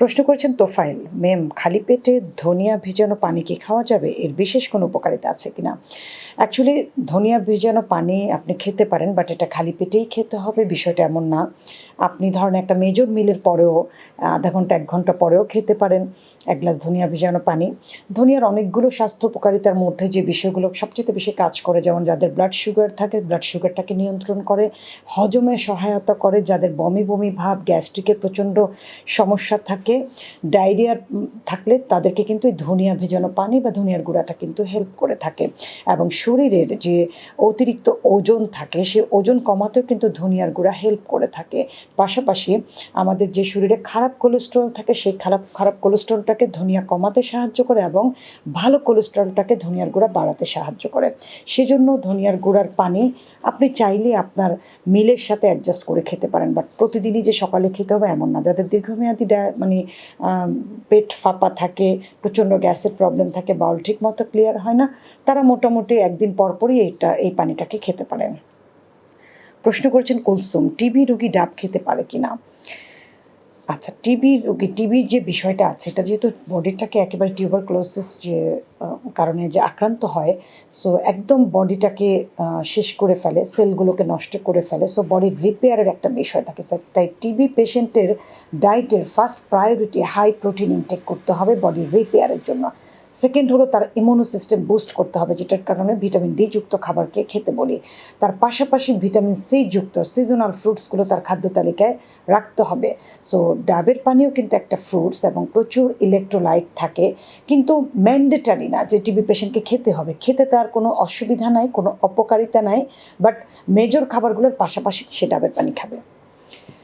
প্রশ্ন করেছেন তোফাইল মেম, খালি পেটে ধনিয়া ভিজানো পানি কি খাওয়া যাবে? এর বিশেষ কোনো উপকারিতা আছে কিনা? অ্যাকচুয়ালি ধনিয়া ভিজানো পানি আপনি খেতে পারেন বাট এটা খালি পেটেই খেতে হবে, বিষয়টা এমন না। আপনি ধরেন একটা মেজর মিলের পরেও, আধা ঘণ্টা, এক ঘণ্টা পরেও খেতে পারেন। এক গ্লাস ধনিয়া ভিজানো পানি। ধনিয়ার অনেকগুলো স্বাস্থ্য উপকারিতার মধ্যে যে বিষয়গুলো সবচেয়ে বেশি কাজ করে, যেমন যাদের ব্লাড সুগার থাকে ব্লাড সুগারটাকে নিয়ন্ত্রণ করে, হজমে সহায়তা করে, যাদের বমি বমি ভাব গ্যাস্ট্রিকের প্রচণ্ড সমস্যা থাকে ডায়রিয়ার থাকলে তাদেরকে কিন্তু এই ধনিয়া ভেজানো পানি বা ধনিয়ার গুঁড়াটা কিন্তু হেল্প করে থাকে। এবং শরীরের যে অতিরিক্ত ওজন থাকে, সে ওজন কমাতেও কিন্তু ধনিয়ার গুঁড়া হেল্প করে থাকে। পাশাপাশি আমাদের যে শরীরে খারাপ কোলেস্ট্রল থাকে, সেই খারাপ খারাপ কোলেস্ট্রলটাকে ধনিয়া কমাতে সাহায্য করে এবং ভালো কোলেস্ট্রলটাকে ধনিয়ার গুঁড়া বাড়াতে সাহায্য করে। সেজন্য ধনিয়ার গুঁড়ার পানি আপনি চাইলে আপনার মিলের সাথে অ্যাডজাস্ট করে খেতে পারেন। বাট প্রতিদিনই যে সকালে খেতে হবে এমন না। যাদের দীর্ঘমেয়াদী মানে পেট ফাঁপা থাকে, প্রচণ্ড গ্যাসের প্রবলেম থাকে বাউল ঠিক মতো ক্লিয়ার হয় না, তারা মোটামুটি একদিন পরপরই এটা এই পানিটাকে খেতে পারেন। প্রশ্ন করেছেন, কুলসুম, টিবি রোগী ডাব খেতে পারে কিনা আচ্ছা টিবি রোগী, টিবির যে বিষয়টা আছে, এটা যেহেতু বডিটাকে একেবারে টিউবার টিউবারক্লোসিস যে কারণে যে আক্রান্ত হয় সো একদম বডিটাকে শেষ করে ফেলে, সেলগুলোকে নষ্ট করে ফেলে সো বডির রিপেয়ারের একটা বিষয় থাকে স্যার তাই টিবি পেশেন্টের ডায়েটের first priority high protein intake করতে হবে বডির রিপেয়ারের জন্য। সেকেন্ড হলো তার ইমিউনো সিস্টেম বুস্ট করতে হবে, যেটার কারণে ভিটামিন ডি যুক্ত খাবারকে খেতে বলি। তার পাশাপাশি ভিটামিন সি যুক্ত সিজনাল ফ্রুটসগুলো তার খাদ্য তালিকায় রাখতে হবে। সো ডাবের পানিও কিন্তু একটা ফ্রুটস এবং প্রচুর ইলেকট্রোলাইট থাকে, কিন্তু ম্যান্ডেটারি না, যে টিবি পেশেন্টকে খেতে হবে। খেতে তার কোনো অসুবিধা নাই, কোনো অপকারিতা নাই বাট মেজর খাবারগুলোর পাশাপাশি সে ডাবের পানি খাবে।